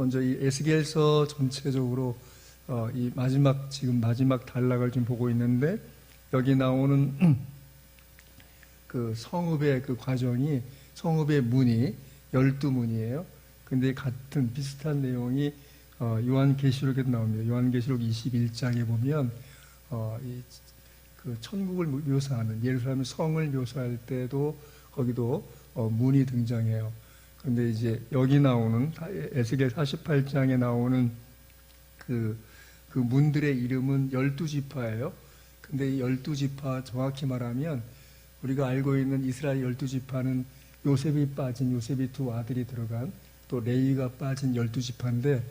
먼저 이 에스겔서 전체적으로 어, 이 마지막 지금 마지막 단락을 지금 보고 있는데 여기 나오는 그 성읍의 그 과정이 성읍의 문이 열두 문이에요. 근데 같은 비슷한 내용이 어, 요한계시록에도 나옵니다. 요한계시록 21장에 보면 어, 이, 그 천국을 묘사하는 예루살렘 성을 묘사할 때도 거기도 어, 문이 등장해요. 그런데 이제 여기 나오는 에스겔 48장에 나오는 그, 그 문들의 이름은 열두 지파예요. 근데 이 열두 지파 정확히 말하면 우리가 알고 있는 이스라엘 열두 지파는 요셉이 빠진 요셉이 두 아들이 들어간 또 레이가 빠진 열두 지파인데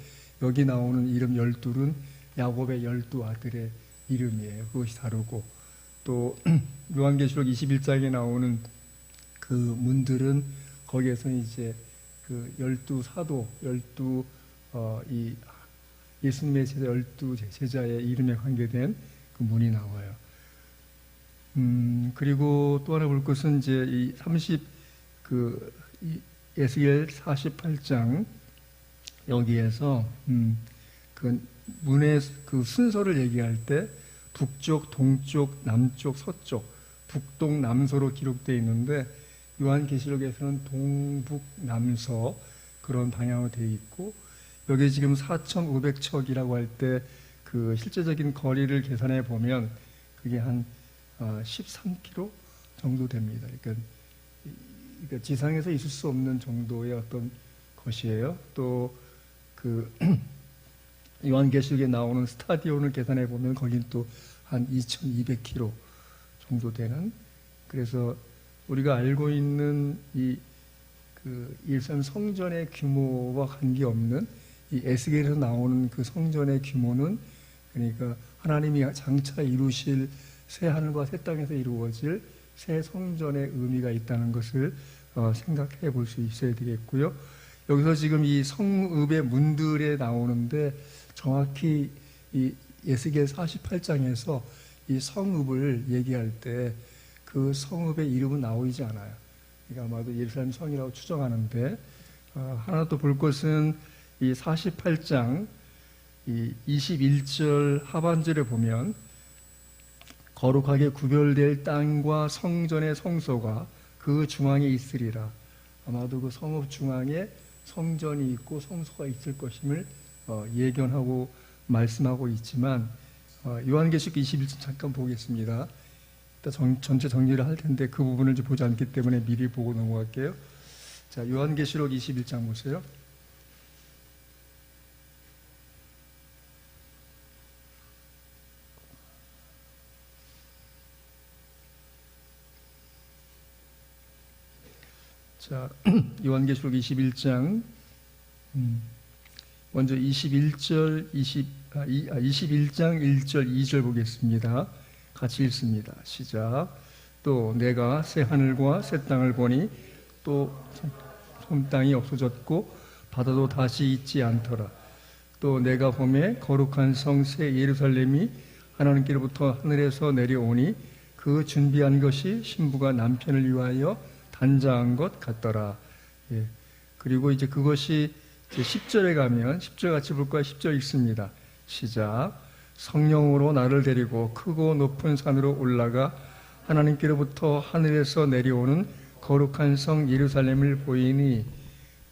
여기 나오는 이름 열둘은 야곱의 열두 아들의 이름이에요. 그것이 다르고 또 요한계시록 21장에 나오는 그 문들은 거기에서 이제 그 열두 사도, 열두 어, 이 예수님의 제자 열두 제자의 이름에 관계된 그 문이 나와요. 음, 그리고 또 하나 볼 것은 이제 이 30, 그, 이 에스겔 48장 여기에서, 음, 그 문의 그 순서를 얘기할 때 북쪽, 동쪽, 남쪽, 서쪽, 북동, 남서로 기록되어 있는데 요한계시록에서는 동북, 남서 그런 방향으로 되어 있고 여기 지금 4,500척이라고 할 때 그 실제적인 거리를 계산해 보면 그게 한 13km 정도 됩니다. 그러니까, 그러니까 지상에서 있을 수 없는 정도의 어떤 것이에요. 또 그 요한계시록에 나오는 스타디온을 계산해 보면 거긴 또 한 2,200km 정도 되는 그래서 우리가 알고 있는 이 그 일산 성전의 규모와 관계없는 이 에스겔에서 나오는 그 성전의 규모는 그러니까 하나님이 장차 이루실 새 하늘과 새 땅에서 이루어질 새 성전의 의미가 있다는 것을 어, 생각해 볼 수 있어야 되겠고요. 여기서 지금 이 성읍의 문들에 나오는데 정확히 이 예스겔 48장에서 이 성읍을 얘기할 때 그 성읍의 이름은 나오지 않아요. 그러니까 아마도 예루살렘 성이라고 추정하는데 어, 하나 또 볼 것은 이 48장 이 21절 하반절에 보면 거룩하게 구별될 땅과 성전의 성소가 그 중앙에 있으리라. 아마도 그 성읍 중앙에 성전이 있고 성소가 있을 것임을 어, 예견하고 말씀하고 있지만 어, 요한계시록 21장 잠깐 보겠습니다. 정, 전체 정리를 할 텐데 그 부분을 이제 보지 않기 때문에 미리 보고 넘어갈게요. 자, 요한계시록 21장 보세요. 자, 요한계시록 21장 음, 먼저 21절 20 아, 이, 아, 21장 1절 2절 보겠습니다. 같이 읽습니다. 시작. 또 내가 새 하늘과 새 땅을 보니 또 손땅이 없어졌고 바다도 다시 있지 않더라. 또 내가 봄에 거룩한 성 새 예루살렘이 하나님께로부터 하늘에서 내려오니 그 준비한 것이 신부가 남편을 위하여 단장한 것 같더라. 예. 그리고 이제 그것이 이제 10절에 가면 10절 같이 볼까요? 10절 읽습니다. 시작. 성령으로 나를 데리고 크고 높은 산으로 올라가 하나님께로부터 하늘에서 내려오는 거룩한 성 예루살렘을 보이니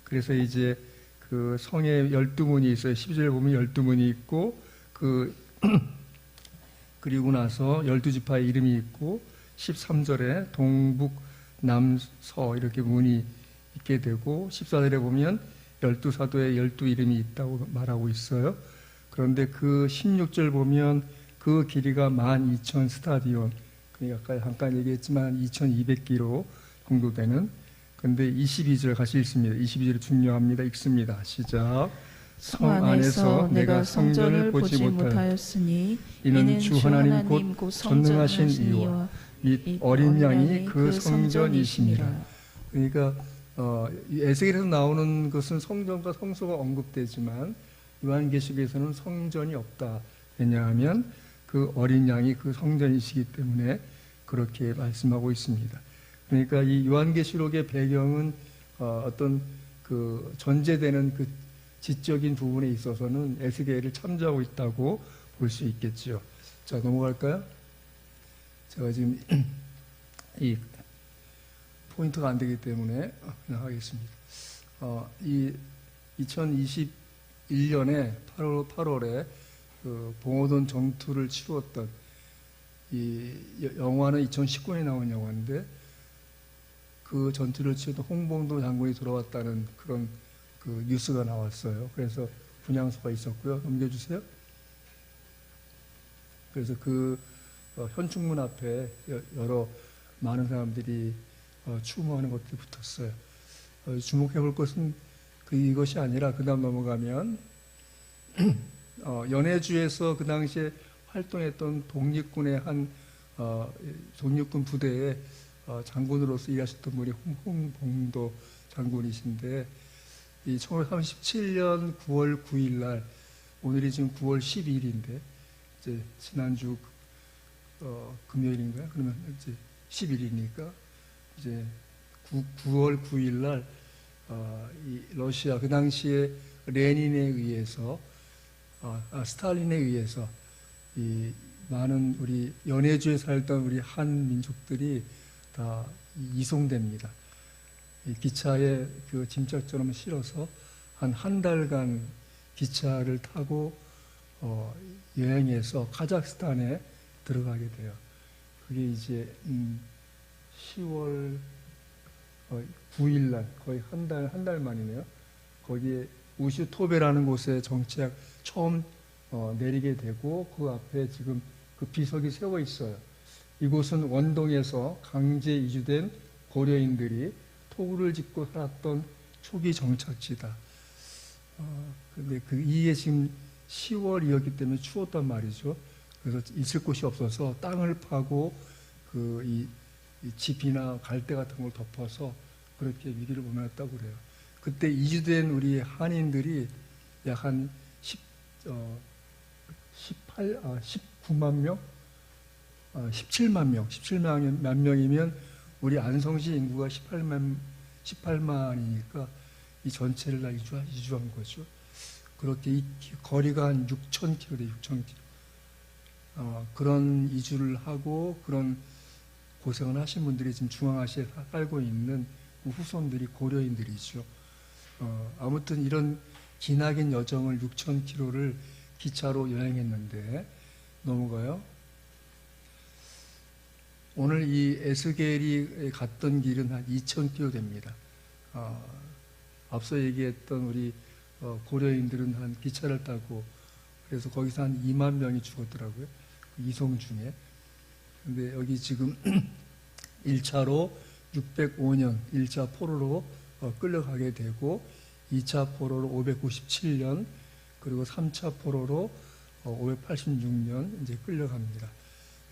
그래서 이제 그 성에 열두 문이 있어요. 12절에 보면 열두 문이 있고 그 그리고 나서 열두 지파의 이름이 있고 13절에 동북 남서 이렇게 문이 있게 되고 14절에 보면 열두 사도의 열두 이름이 있다고 말하고 있어요. 그런데 그 16절 보면 그 길이가 12,000 스타디온 그러니까 아까 잠깐 얘기했지만 2,200km 정도 되는 근데 22절 같이 읽습니다. 22절이 중요합니다. 읽습니다. 시작. 성 안에서 내가 성전을 보지 못하였으니 이는 주 하나님 곧 전능하신 이와 이 어린 양이 그 성전이십니다. 그러니까 어, 에스겔에서 나오는 것은 성전과 성소가 언급되지만 요한계시록에서는 성전이 없다. 왜냐하면 그 어린 양이 그 성전이시기 때문에 그렇게 말씀하고 있습니다. 그러니까 이 요한계시록의 배경은 어, 어떤 그 전제되는 그 지적인 부분에 있어서는 에스겔을 참조하고 있다고 볼 수 있겠지요. 자 넘어갈까요? 제가 지금 이 포인트가 안 되기 때문에 그냥 하겠습니다. 어, 이 2021년에 8월 8월에 그 봉오돈 정투를 치루었던 이 여- 영화는 2019년에 나온 영화인데 그 전투를 치르던 홍봉도 장군이 돌아왔다는 그런 그 뉴스가 나왔어요. 그래서 분향소가 있었고요. 넘겨주세요. 그래서 그 어, 현충문 앞에 여- 여러 많은 사람들이 어, 추모하는 것들이 붙었어요. 어, 주목해 볼 것은 그 이것이 아니라 그 다음 넘어가면 어, 연해주에서 그 당시에 활동했던 독립군의 한 어, 독립군 부대의 어, 장군으로서 일하셨던 분이 홍- 홍봉도 장군이신데 이 1937년 9월 9일 날 오늘이 지금 9월 12일인데 이제 지난주 어, 금요일인가요? 그러면 이제 10일이니까 이제 9, 9월 9일 날 어, 이 러시아 그 당시에 레닌에 의해서 아, 아, 스탈린에 의해서 이 많은 우리 연해주에 살던 우리 한 민족들이 다 이송됩니다. 이 기차에 그 짐짝처럼 실어서 한 한 달간 기차를 타고 어, 여행해서 카자흐스탄에 들어가게 돼요. 그게 이제 음, 10월 어, 9일 날 거의 한 달 한 달 만이네요. 거기에 우슈토베라는 곳에 정치학 처음 어, 내리게 되고 그 앞에 지금 그 비석이 세워 있어요. 이곳은 원동에서 강제 이주된 고려인들이 토구를 짓고 살았던 초기 정착지다. 어, 근데 그 이게 지금 10월이었기 때문에 추웠단 말이죠. 그래서 있을 곳이 없어서 땅을 파고 그이 이 집이나 갈대 같은 걸 덮어서 그렇게 위기를 모면했다고 그래요. 그때 이주된 우리 한인들이 약 한 10, 어, 18, 아, 19만 명? 아, 17만 명, 17만 만 명이면 우리 안성시 인구가 18만, 18만이니까 이 전체를 다 이주, 이주한 거죠. 그렇게 이 기- 거리가 한 6천 킬로래, 6천 킬로. 어, 그런 이주를 하고 그런 고생을 하신 분들이 지금 중앙아시아에 사- 살고 있는 그 후손들이 고려인들이죠. 어, 아무튼 이런 기나긴 여정을 6천 킬로를 기차로 여행했는데 넘어가요. 오늘 이 에스겔이 갔던 길은 한 2천 킬로 됩니다. 어, 앞서 얘기했던 우리 어, 고려인들은 한 기차를 타고 그래서 거기서 한 2만 명이 죽었더라고요. 그 이송 중에. 근데 여기 지금 1차로 605년 1차 포로로 어, 끌려가게 되고 2차 포로로 597년 그리고 3차 포로로 어, 586년 이제 끌려갑니다.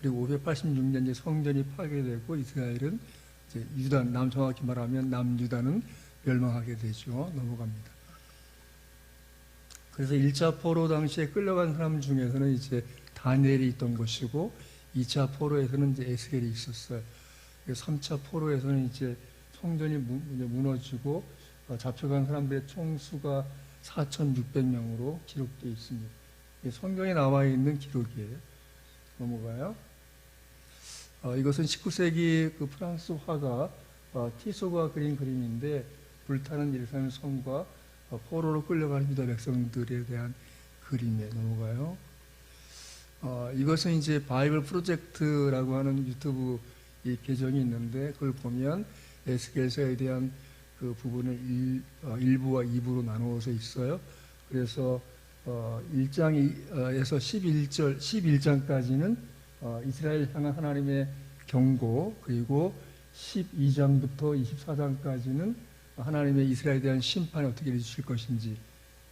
그리고 586년 이제 성전이 파괴되고 이스라엘은 이제 유다 남 정확히 말하면 남유다는 멸망하게 되죠. 넘어갑니다. 그래서 1차 포로 당시에 끌려간 사람 중에서는 이제 다니엘이 있던 것이고 2차 포로에서는 이제 에스겔이 있었어요. 3차 포로에서는 이제 성전이 무너지고 어, 잡혀간 사람들의 총수가 4,600명으로 기록되어 있습니다. 성경에 나와 있는 기록이에요. 넘어가요. 어, 이것은 19세기 그 프랑스 화가 어, 티소가 그린 그림인데 불타는 예루살렘 성과 어, 포로로 끌려가는 유다 백성들에 대한 그림에 넘어가요. 어, 이것은 이제 바이블 프로젝트라고 하는 유튜브 이 계정이 있는데 그걸 보면 에스겔서에 대한 그 부분을 일, 어, 일부와 2부로 나누어서 있어요. 그래서 어, 1장에서 11절, 11장까지는 어, 이스라엘 향한 하나님의 경고 그리고 12장부터 24장까지는 하나님의 이스라엘에 대한 심판이 어떻게 이루어질 것인지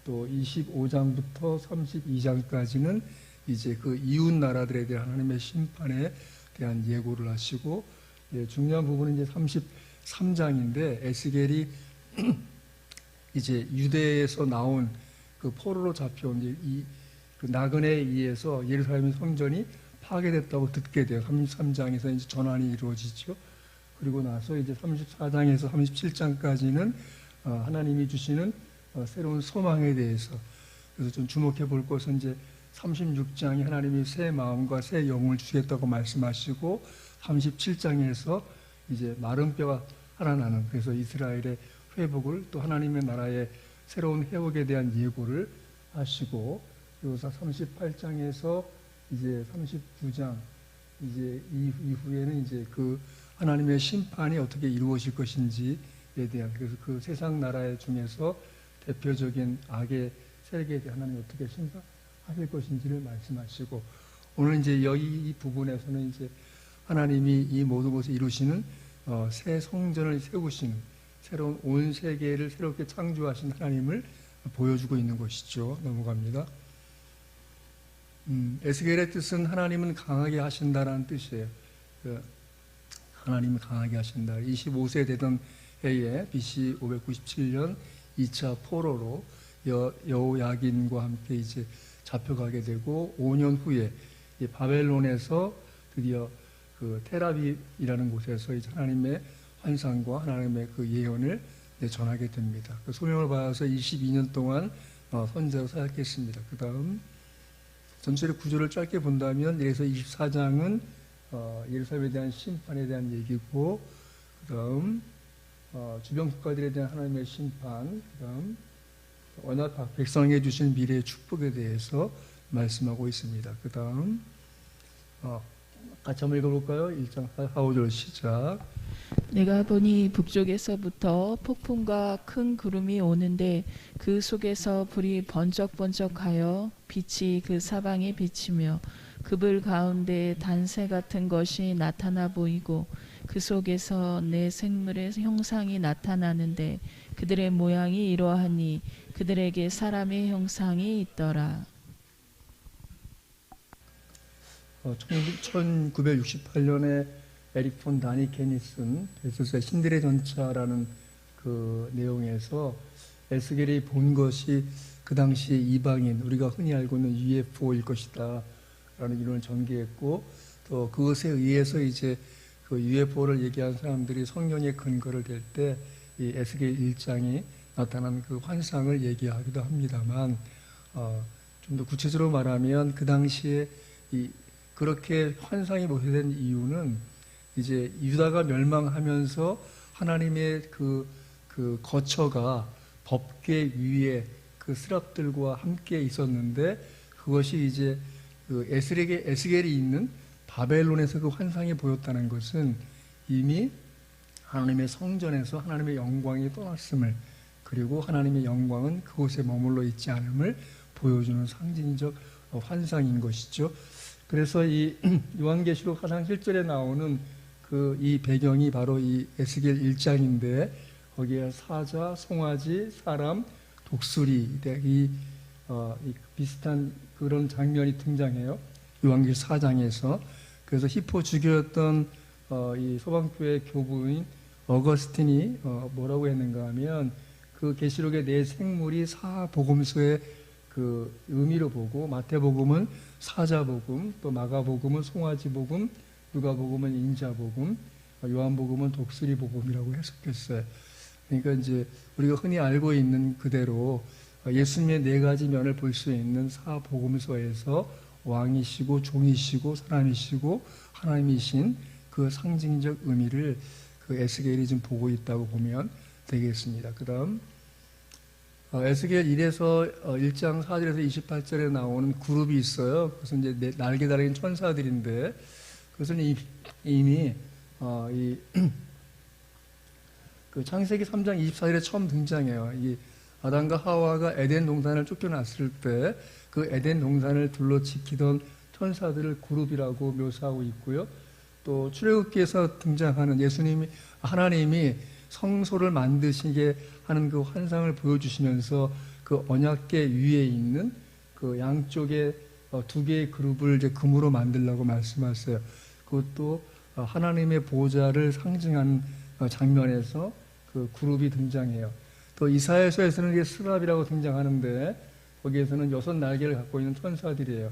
또 25장부터 32장까지는 이제 그 이웃 나라들에 대한 하나님의 심판에 대한 예고를 하시고 예, 중요한 부분은 이제 33장인데 에스겔이 이제 유대에서 나온 그 포로로 잡혀온 이제 이 그 나그네에 의해서 예루살렘 성전이 파괴됐다고 듣게 돼요. 33장에서 이제 전환이 이루어지죠. 그리고 나서 이제 34장에서 37장까지는 어, 하나님이 주시는 어, 새로운 소망에 대해서 그래서 좀 주목해 볼 것은 이제 36장이 하나님이 새 마음과 새 영을 주겠다고 말씀하시고 37장에서 이제 마른 뼈가 살아나는 그래서 이스라엘의 회복을 또 하나님의 나라의 새로운 회복에 대한 예고를 하시고 그리고 38장에서 이제 39장 이제 이- 이후에는 이제 그 하나님의 심판이 어떻게 이루어질 것인지에 대한 그래서 그 세상 나라의 중에서 대표적인 악의 세력에 대해 하나님 어떻게 심판 하실 것인지를 말씀하시고 오늘 이제 여기 이 부분에서는 이제 하나님이 이 모든 것을 이루시는 어, 새 성전을 세우시는 새로운 온 세계를 새롭게 창조하신 하나님을 보여주고 있는 것이죠. 넘어갑니다. 음, 에스겔의 뜻은 하나님은 강하게 하신다라는 뜻이에요. 그 하나님이 강하게 하신다. 25세 되던 해에 BC 597년 2차 포로로 여, 여호야긴과 함께 이제 잡혀가게 되고 5년 후에 이 바벨론에서 드디어 그 테라비라는 곳에서 하나님의 환상과 하나님의 그 예언을 전하게 됩니다. 그 소명을 받아서 22년 동안 어, 선자로 사역했습니다. 그 다음 전체의 구조를 짧게 본다면 예서 24장은 어, 예루살렘에 대한 심판에 대한 얘기고 그 다음 어, 주변 국가들에 대한 하나님의 심판 그 다음 언약 백성에게 주신 미래의 축복에 대해서 말씀하고 있습니다. 그 다음 어, 같이 한번 읽어볼까요? 1장 4, 5절 시작 내가 보니 북쪽에서부터 폭풍과 큰 구름이 오는데 그 속에서 불이 번쩍번쩍하여 빛이 그 사방에 비치며 그불 가운데 단새 같은 것이 나타나 보이고 그 속에서 내 생물의 형상이 나타나는데 그들의 모양이 이러하니 그들에게 사람의 형상이 있더라. 어, 1968년에 에릭 폰 다니케니 쓴 베소스의 신들의 전차라는 그 내용에서 에스겔이 본 것이 그 당시 이방인 우리가 흔히 알고 있는 UFO일 것이다 라는 이론을 전개했고 또 그것에 의해서 이제 그 UFO를 얘기한 사람들이 성경의 근거를 댈 때 이 에스겔 1장이 나타난 그 환상을 얘기하기도 합니다만 어, 좀 더 구체적으로 말하면 그 당시에 이 그렇게 환상이 모여된 이유는 이제 유다가 멸망하면서 하나님의 그, 그 거처가 법계 위에 그 스랍들과 함께 있었는데 그것이 이제 그 에스겔이 있는 바벨론에서 그 환상이 보였다는 것은 이미 하나님의 성전에서 하나님의 영광이 떠났음을 그리고 하나님의 영광은 그곳에 머물러 있지 않음을 보여주는 상징적 어, 환상인 것이죠. 그래서 이 요한계시록 사상 1절에 나오는 그 이 배경이 바로 이 에스겔 1장인데 거기에 사자, 송아지, 사람, 독수리 이, 어, 이 비슷한 그런 장면이 등장해요. 요한계시 4장에서 그래서 히포 주교였던 어, 이 소방교회 교부인 어거스틴이 어, 뭐라고 했는가 하면 그 계시록의 네 생물이 사복음서의 그 의미로 보고 마태복음은 사자복음, 또 마가복음은 송아지복음, 누가복음은 인자복음, 요한복음은 독수리복음이라고 해석했어요. 그러니까 이제 우리가 흔히 알고 있는 그대로 예수님의 네 가지 면을 볼 수 있는 사복음서에서 왕이시고 종이시고 사람이시고 하나님이신 그 상징적 의미를 그 에스겔이 좀 보고 있다고 보면 되겠습니다. 그 다음 어, 에스겔 1에서 1장 4절에서 28절에 나오는 그룹이 있어요. 그것은 이제 네- 날개 달린 천사들인데 그것은 이- 이미 어, 이, 그 창세기 3장 24절에 처음 등장해요. 이 아담과 하와가 에덴 동산을 쫓겨났을 때 그 에덴 동산을 둘러 지키던 천사들을 그룹이라고 묘사하고 있고요. 또 출애굽기에서 등장하는 예수님이 하나님이 성소를 만드시게 하는 그 환상을 보여주시면서 그 언약계 위에 있는 그 양쪽에 어, 두 개의 그룹을 이제 금으로 만들라고 말씀하셨어요. 그것도 어, 하나님의 보좌를 상징하는 어, 장면에서 그 그룹이 등장해요. 또 이사야서에서는 스랍이라고 등장하는데 거기에서는 여섯 날개를 갖고 있는 천사들이에요.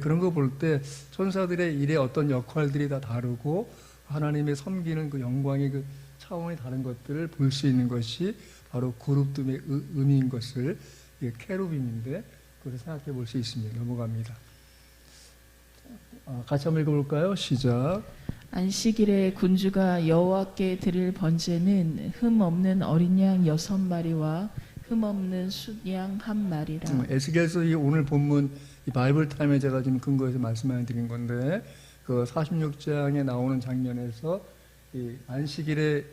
그런 거 볼 때 천사들의 일의 어떤 역할들이 다 다르고 하나님의 섬기는 그 영광의 그 차원이 다른 것들을 볼 수 있는 것이 바로 그룹둠의 의- 의미인 것을 이게 케루빔인데 그걸 생각해 볼 수 있습니다. 넘어갑니다. 아, 같이 한번 읽어볼까요? 시작. 안식일에 군주가 여호와께 드릴 번제는 흠 없는 어린 양 여섯 마리와 흠 없는 숫양 한 마리라. 음, 에스겔서 이 오늘 본문 이 바이블 타임에 제가 지금 근거해서 말씀해 드린 건데 그 46장에 나오는 장면에서 이 안식일에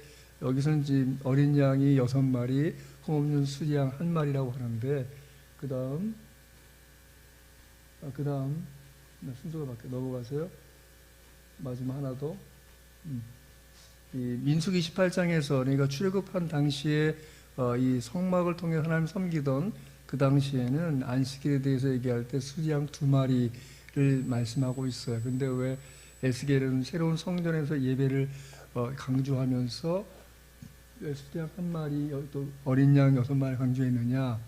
여기서는 지금 어린 양이 여섯 마리, 흠 없는 수양 한 마리라고 하는데 그 다음 그 다음 순서가 바뀌어 넘어가세요. 마지막 하나 더. 음. 이 민숙 28장에서 그러니까 출애굽한 당시에 어, 이 성막을 통해 하나님 섬기던 그 당시에는 안식일에 대해서 얘기할 때 수양 두 마리를 말씀하고 있어요. 근데 왜 에스겔은 새로운 성전에서 예배를 어, 강조하면서 왜 수양 한 마리 어, 또 어린 양 여섯 마리 강조했느냐?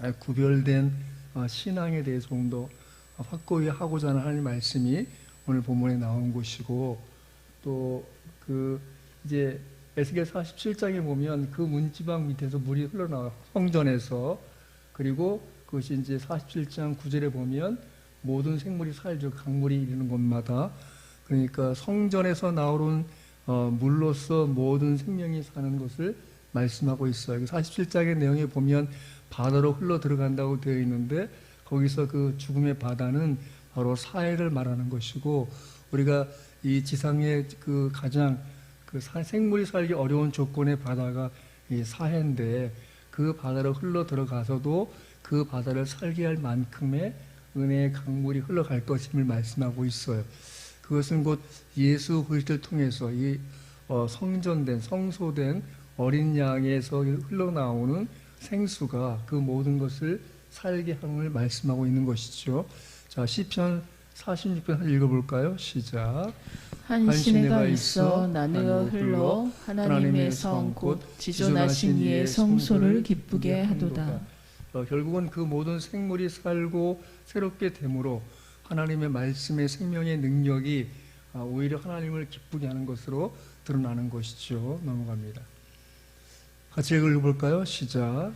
아, 구별된 어, 신앙에 대해서 좀 더 확고히 하고자 하는 하나님 말씀이 오늘 본문에 나온 것이고 또 그 이제 에스겔 47장에 보면 그 문지방 밑에서 물이 흘러나와 성전에서 그리고 그것이 이제 47장 9절에 보면 모든 생물이 살죠 강물이 이르는 곳마다 그러니까 성전에서 나오는 어, 물로서 모든 생명이 사는 것을 말씀하고 있어요. 그 47장의 내용에 보면 바다로 흘러 들어간다고 되어 있는데 거기서 그 죽음의 바다는 바로 사해를 말하는 것이고 우리가 이 지상의 그 가장 그 사- 생물이 살기 어려운 조건의 바다가 이 사해인데 그 바다로 흘러 들어가서도 그 바다를 살게 할 만큼의 은혜의 강물이 흘러갈 것임을 말씀하고 있어요. 그것은 곧 예수 그리스도를 통해서 이 어, 성전된 성소된 어린 양에서 흘러나오는 생수가 그 모든 것을 살게 함을 말씀하고 있는 것이죠. 자, 시편 46편 읽어볼까요? 시작. 한한 시내가 있어 나누어 흘러 하나님의 하나님의 성성곧곧 지존하신 이의 성소를 기쁘게 하도다. 어, 결국은 그 모든 생물이 살고 새롭게 됨으로 하나님의 말씀의 생명의 능력이 아, 오히려 하나님을 기쁘게 하는 것으로 드러나는 것이죠. 넘어갑니다. 같이 읽어볼까요? 시작.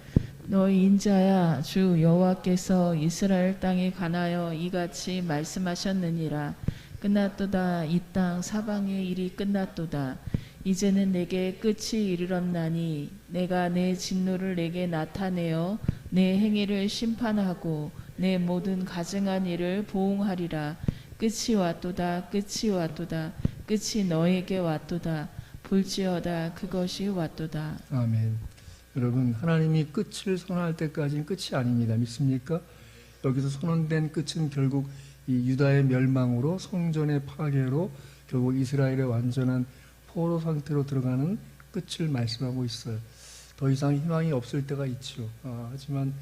너희 인자야 주 여호와께서 이스라엘 땅에 관하여 이같이 말씀하셨느니라. 끝났도다. 이 땅 사방의 일이 끝났도다. 이제는 내게 끝이 이르렀나니 내가 내 진노를 내게 나타내어 내 행위를 심판하고 내 모든 가증한 일을 보응하리라. 끝이 왔도다. 끝이 왔도다. 끝이 너에게 왔도다. 볼지어다. 그것이 왔도다. 아멘. 여러분, 하나님이 끝을 선언할 때까지는 끝이 아닙니다. 믿습니까? 여기서 선언된 끝은 결국 이 유다의 멸망으로 성전의 파괴로 결국 이스라엘의 완전한 포로 상태로 들어가는 끝을 말씀하고 있어요. 더 이상 희망이 없을 때가 있죠. 아, 하지만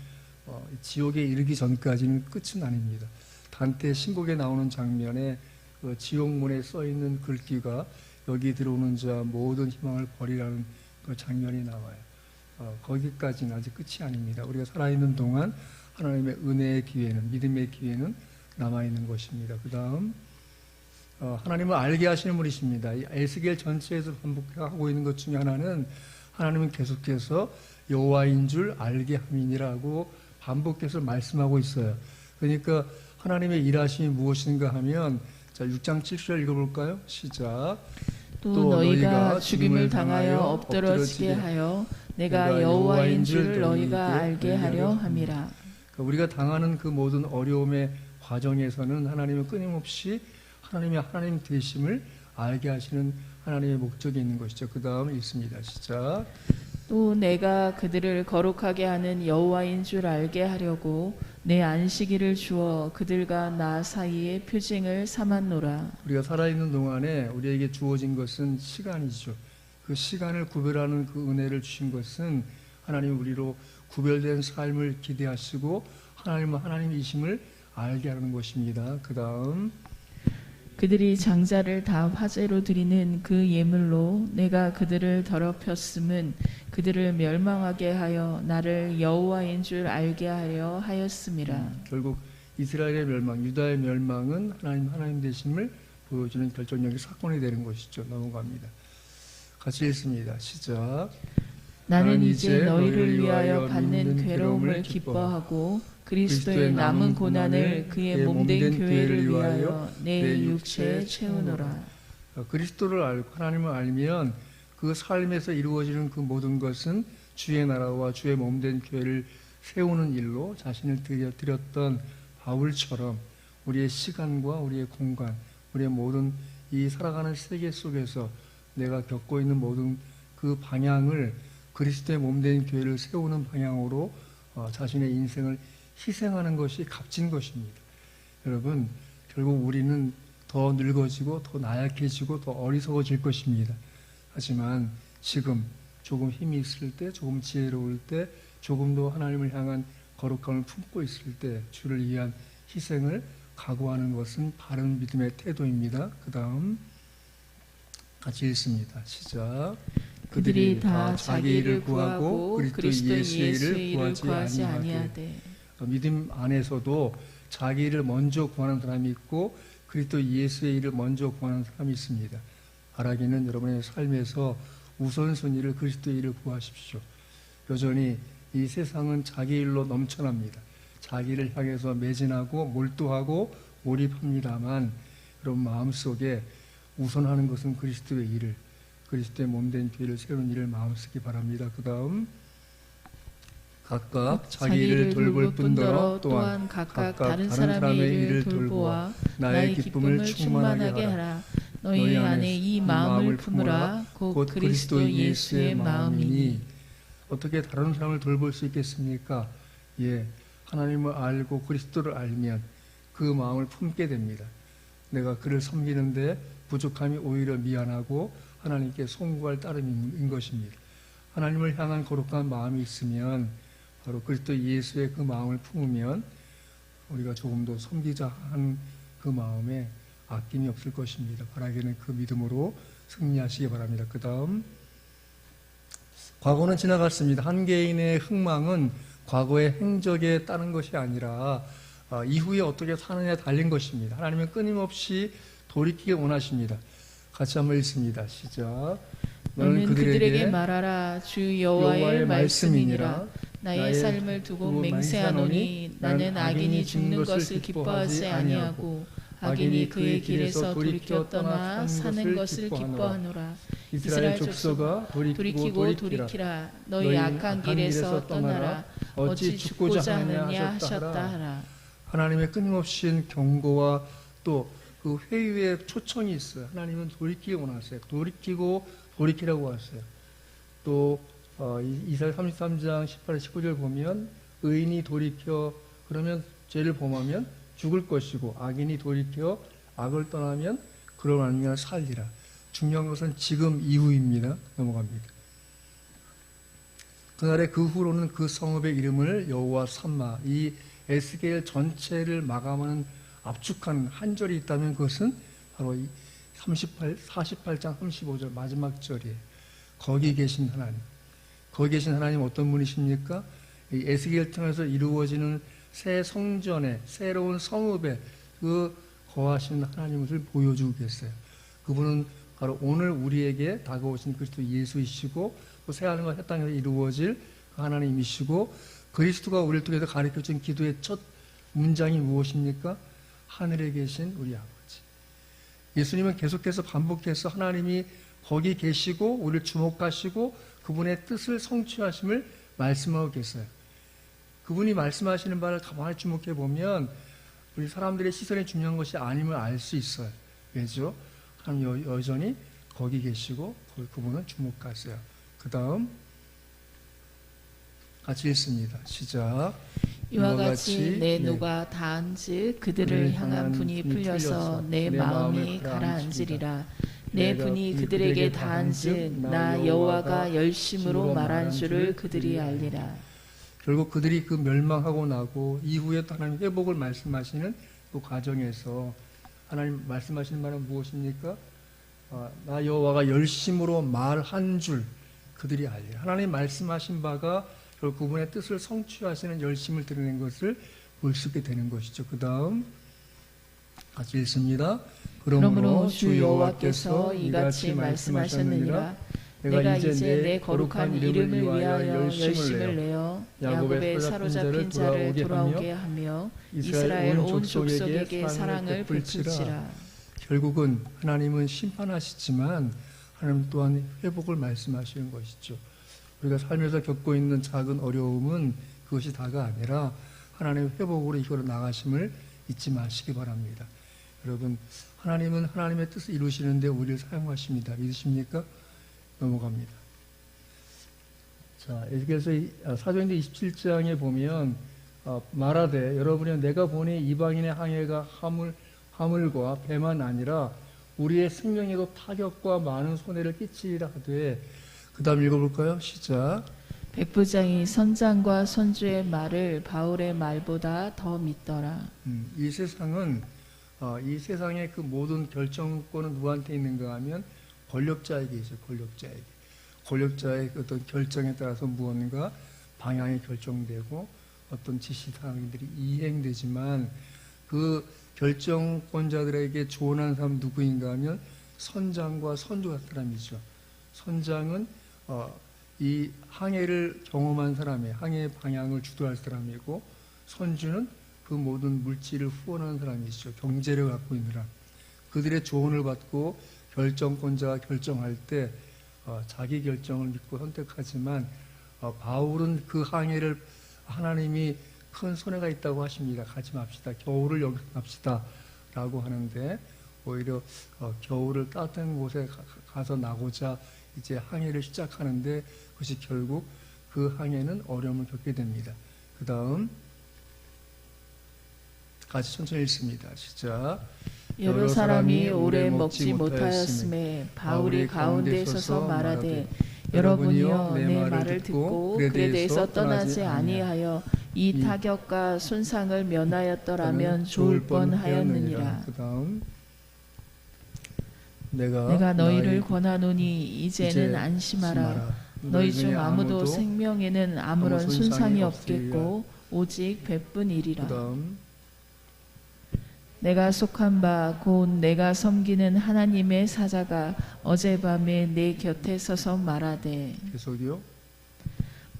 어, 지옥에 이르기 전까지는 끝은 아닙니다. 단테 신곡에 나오는 장면에 그 지옥문에 써 있는 글귀가 여기 들어오는 자 모든 희망을 버리라는 그 장면이 나와요. 어, 거기까지는 아직 끝이 아닙니다. 우리가 살아있는 동안 하나님의 은혜의 기회는 믿음의 기회는 남아 있는 것입니다. 그 다음 어, 하나님을 알게 하시는 분이십니다. 이 에스겔 전체에서 반복하고 있는 것 중에 하나는 하나님은 계속해서 여호와인 줄 알게 함이니라고 반복해서 말씀하고 있어요. 그러니까 하나님의 일하심이 무엇인가 하면 자 6장 7절 읽어볼까요? 시작. 또, 또 너희가 죽임을 당하여 엎드러지게 하여 내가 여호와인 줄줄 너희가 알게 하려 함이라. 그러니까 우리가 당하는 그 모든 어려움의 과정에서는 하나님은 끊임없이 하나님의 하나님 되심을 알게 하시는 하나님의 목적이 있는 것이죠. 그 다음 읽습니다. 시작. 또 내가 그들을 거룩하게 하는 여호와인 줄 알게 하려고 내 안식일을 주어 그들과 나 사이에 표징을 삼았노라. 우리가 살아있는 동안에 우리에게 주어진 것은 시간이죠. 그 시간을 구별하는 그 은혜를 주신 것은 하나님 우리로 구별된 삶을 기대하시고 하나님은 하나님이심을 알게 하는 것입니다. 그 다음 그들이 장자를 다 화제로 드리는 그 예물로 내가 그들을 더럽혔음은 그들을 멸망하게 하여 나를 여호와인 줄 알게 하려 하였음이라. 결국 이스라엘의 멸망, 유다의 멸망은 하나님 하나님 되심을 보여주는 결정적인 사건이 되는 것이죠. 넘어갑니다. 같이 읽습니다. 시작. 나는 이제 너희를 위하여 받는 괴로움을 기뻐하고 그리스도의 남은 고난을 그의 몸된 교회를 위하여 내 육체에 채우노라. 어, 그리스도를 알고 하나님을 알면 그 삶에서 이루어지는 그 모든 것은 주의 나라와 주의 몸된 교회를 세우는 일로 자신을 드렸던 바울처럼 우리의 시간과 우리의 공간, 우리의 모든 이 살아가는 세계 속에서 내가 겪고 있는 모든 그 방향을 그리스도의 몸된 교회를 세우는 방향으로 어, 자신의 인생을 희생하는 것이 값진 것입니다. 여러분, 결국 우리는 더 늙어지고 더 나약해지고 더 어리석어질 것입니다. 하지만 지금 조금 힘이 있을 때, 조금 지혜로울 때, 조금 더 하나님을 향한 거룩함을 품고 있을 때 주를 위한 희생을 각오하는 것은 바른 믿음의 태도입니다. 그 다음 같이 읽습니다. 시작. 그들이 다 자기 를 구하고 그리스도 예수의 일을 구하지 아니하되 어, 믿음 안에서도 자기를 먼저 구하는 사람이 있고 그리스도 예수의 일을 먼저 구하는 사람이 있습니다. 바라기는 여러분의 삶에서 우선순위를 그리스도의 일을 구하십시오. 여전히 이 세상은 자기 일로 넘쳐납니다. 자기를 향해서 매진하고 몰두하고 몰입합니다만 여러분 마음속에 우선하는 것은 그리스도의 일을 그리스도의 몸된 교회를 세우는 일을 마음속에 바랍니다. 그 다음 각각 자기 를 돌볼 뿐더러 또한 각각 각각 다른 다른 사람의 일을 돌보아 나의 기쁨을 충만하게 하라. 너희 안에 이 마음을 품으라. 곧 그리스도 예수의 마음이니. 어떻게 다른 사람을 돌볼 수 있겠습니까? 예, 하나님을 알고 그리스도를 알면 그 마음을 품게 됩니다. 내가 그를 섬기는데 부족함이 오히려 미안하고 하나님께 송구할 따름인 것입니다. 하나님을 향한 거룩한 마음이 있으면 바로 그리스도 예수의 그 마음을 품으면 우리가 조금 더 섬기자 한그 마음에 아낌이 없을 것입니다. 바라기는 그 믿음으로 승리하시기 바랍니다. 그 다음 과거는 지나갔습니다. 한 개인의 흥망은 과거의 행적에 따른 것이 아니라 어, 이후에 어떻게 사느냐에 달린 것입니다. 하나님은 끊임없이 돌이키길 원하십니다. 같이 한번 읽습니다. 시작. 너는 그들에게 말하라. 주 여호와의 말씀이니라. 나의 나의 삶을 두고 두고 맹세하노니 나는 악인이 죽는 것을 기뻐하지 아니하고 악인이 그의 길에서 돌이켜 떠나 사는 것을 기뻐하노라. 이스라엘 족속아 돌이키고 돌이키고 돌이키라. 너희 악한 길에서 떠나라. 어찌 죽고자 하느냐 하셨다 하라. 하나님의 끊임없이 경고와 또 그 회유의 초청이 있어요. 하나님은 돌이키기 원하세요. 돌이키고 돌이키라고 하세요. 또 어, 이- 이사야 33장 18절 19절 보면 의인이 돌이켜 그러면 죄를 범하면 죽을 것이고 악인이 돌이켜 악을 떠나면 그런 아니면 살리라. 중요한 것은 지금 이후입니다. 넘어갑니다. 그날에 그 후로는 그 성읍의 이름을 여호와 삼마 이 에스겔 전체를 마감하는 압축한 한 절이 있다면 그것은 바로 이 38, 48장 35절 마지막 절이에요. 거기 계신 하나님. 거기 계신 하나님 어떤 분이십니까? 이 에스겔 통해서 이루어지는 새 성전에 새로운 성읍에 그 거하시는 하나님을 보여주고 계세요. 그분은 바로 오늘 우리에게 다가오신 그리스도 예수이시고 또 새 하늘과 새 땅에서 이루어질 그 하나님이시고 그리스도가 우리를 통해서 가르쳐준 기도의 첫 문장이 무엇입니까? 하늘에 계신 우리 아버지. 예수님은 계속해서 반복해서 하나님이 거기 계시고 우리를 주목하시고 그분의 뜻을 성취하심을 말씀하고 계세요. 그분이 말씀하시는 바를 가만히 주목해 보면 우리 사람들의 시선이 중요한 것이 아님을 알 수 있어요. 왜죠? 하나님 여, 여전히 거기 계시고 거기 그분은 주목하세요. 그 다음 같이 읽습니다. 시작. 이와 같이 내 누가 다한즉 그들을 향한 분이 풀려서 내 마음이 가라앉으리라. 내 분이 그들에게 다한즉 나 여호와가 열심으로 말한 줄을 그들이 알리라. 결국 그들이 그 멸망하고 나고 이후에 또 하나님 회복을 말씀하시는 그 과정에서 하나님 말씀하시는 말은 무엇입니까? 아, 나 여호와가 열심으로 말한 줄 그들이 알리라. 하나님 말씀하신 바가 결국 그분의 뜻을 성취하시는 열심을 드러낸 것을 볼 수 있게 되는 것이죠. 그 다음 같이 읽습니다. 그러므로 주 여호와께서 이같이 말씀하셨느니라 내가 이제 내 거룩한 이름을 위하여 열심을 내어 야곱의 사로잡힌 자를 돌아오게 하며 이스라엘 온 족속에게 사랑을 베풀지라. 결국은 하나님은 심판하시지만 하나님 또한 회복을 말씀하시는 것이죠. 우리가 살면서 겪고 있는 작은 어려움은 그것이 다가 아니라 하나님의 회복으로 이끌어 나가심을 잊지 마시기 바랍니다. 여러분, 하나님은 하나님의 뜻을 이루시는데 우리를 사용하십니다. 믿으십니까? 넘어갑니다. 자, 그래서 이, 아, 사도행전 27장에 보면 어, 말하되 여러분이 내가 보니 이방인의 항해가 하물 하물과 배만 아니라 우리의 생명에도 타격과 많은 손해를 끼치리라 하되 그 다음 읽어볼까요? 시작. 백부장이 선장과 선주의 말을 바울의 말보다 더 믿더라. 음, 이 세상은 어, 이 세상의 그 모든 결정권은 누구한테 있는가 하면 권력자에게 있어요. 권력자에게. 권력자의 그 어떤 결정에 따라서 무언가 방향이 결정되고 어떤 지시사항들이 이행되지만 그 결정권자들에게 조언한 사람 누구인가 하면 선장과 선주 같은 사람이죠. 선장은 어, 이 항해를 경험한 사람의 항해의 방향을 주도할 사람이고 선주는 그 모든 물질을 후원하는 사람이죠. 경제를 갖고 있는 사람. 그들의 조언을 받고 결정권자가 결정할 때 어, 자기 결정을 믿고 선택하지만 어, 바울은 그 항해를 하나님이 큰 손해가 있다고 하십니다. 가지 맙시다. 겨울을 여기서 갑시다. 라고 하는데 오히려 어, 겨울을 따뜻한 곳에 가, 가서 나고자 이제 항해를 시작하는데 그것이 결국 그 항해는 어려움을 겪게 됩니다. 그 다음 같이 천천히 읽습니다. 시작. 여러 사람이 오래 먹지 못하였음에 바울이 가운데 서서 말하되 여러분이여 내 말을 듣고 그에 대해서 떠나지 아니하여 이 타격과 손상을 면하였더라면 좋을 뻔하였느니라. 그다음 내가, 내가 너희를 권하노니 이제는 이제 안심하라. 너희 중 아무도 생명에는 아무런 아무 손상이 없겠고 오직 백분이리라. 내가 속한 바 곧 내가 섬기는 하나님의 사자가 어젯밤에 내 곁에 서서 말하되 계속이요.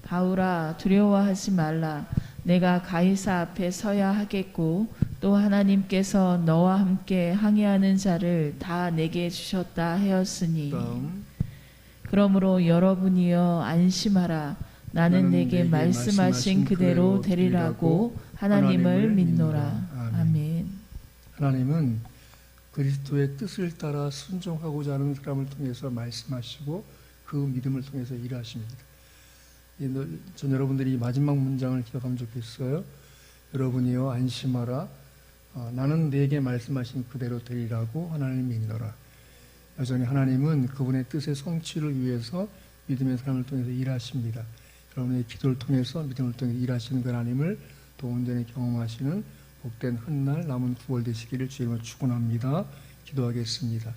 바울아 두려워하지 말라. 내가 가이사 앞에 서야 하겠고 또 하나님께서 너와 함께 항해하는 자를 다 내게 주셨다 하였으니. 그다음. 그러므로 여러분이여 안심하라. 나는 나는 내게 내게 말씀하신 말씀하신 그대로 되리라고 하나님을 믿노라 하나님은 그리스도의 뜻을 따라 순종하고자 하는 사람을 통해서 말씀하시고 그 믿음을 통해서 일하십니다. 전 여러분들이 이 마지막 문장을 기억하면 좋겠어요. 여러분이여 안심하라. 어, 나는 내게 말씀하신 그대로 되리라고 하나님을 믿노라. 여전히 하나님은 그분의 뜻의 성취를 위해서 믿음의 사람을 통해서 일하십니다. 여러분의 기도를 통해서 믿음을 통해 서 일하시는 그 하나님을 또 온전히 경험하시는 복된 한날 남은 9월 되시기를 주님을 축원합니다. 기도하겠습니다.